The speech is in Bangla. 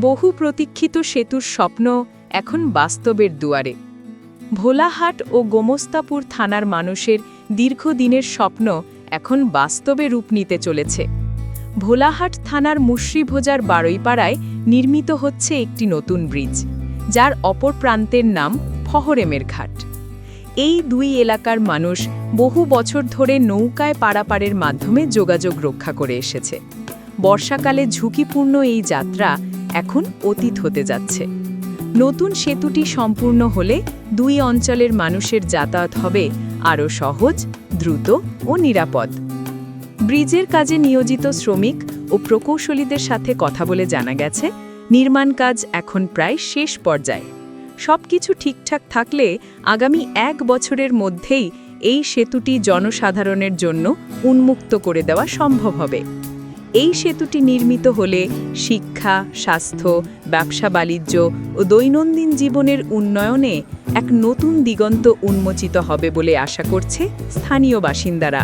বহু প্রতীক্ষিত সেতুর স্বপ্ন এখন বাস্তবের দুয়ারে। ভোলাহাট ও গোমস্তাপুর থানার মানুষের দীর্ঘদিনের স্বপ্ন এখন বাস্তবে রূপ নিতে চলেছে। ভোলাহাট থানার মুশ্রিভোজার বারৈপাড়ায় নির্মিত হচ্ছে একটি নতুন ব্রিজ, যার অপর প্রান্তের নাম ফহরেমের ঘাট। এই দুই এলাকার মানুষ বহু বছর ধরে নৌকায় পারাপারের মাধ্যমে যোগাযোগ রক্ষা করে এসেছে। বর্ষাকালে ঝুঁকিপূর্ণ এই যাত্রা এখন অতীত হতে যাচ্ছে। নতুন সেতুটি সম্পূর্ণ হলে দুই অঞ্চলের মানুষের যাতায়াত হবে আরও সহজ, দ্রুত ও নিরাপদ। ব্রিজের কাজে নিয়োজিত শ্রমিক ও প্রকৌশলীদের সাথে কথা বলে জানা গেছে, নির্মাণ কাজ এখন প্রায় শেষ পর্যায়ে। সবকিছু ঠিকঠাক থাকলে আগামী এক বছরের মধ্যেই এই সেতুটি জনসাধারণের জন্য উন্মুক্ত করে দেওয়া সম্ভব হবে। এই সেতুটি নির্মিত হলে শিক্ষা, স্বাস্থ্য, ব্যবসা, বাণিজ্য ও দৈনন্দিন জীবনের উন্নয়নে এক নতুন দিগন্ত উন্মোচিত হবে বলে আশা করছে স্থানীয় বাসিন্দারা।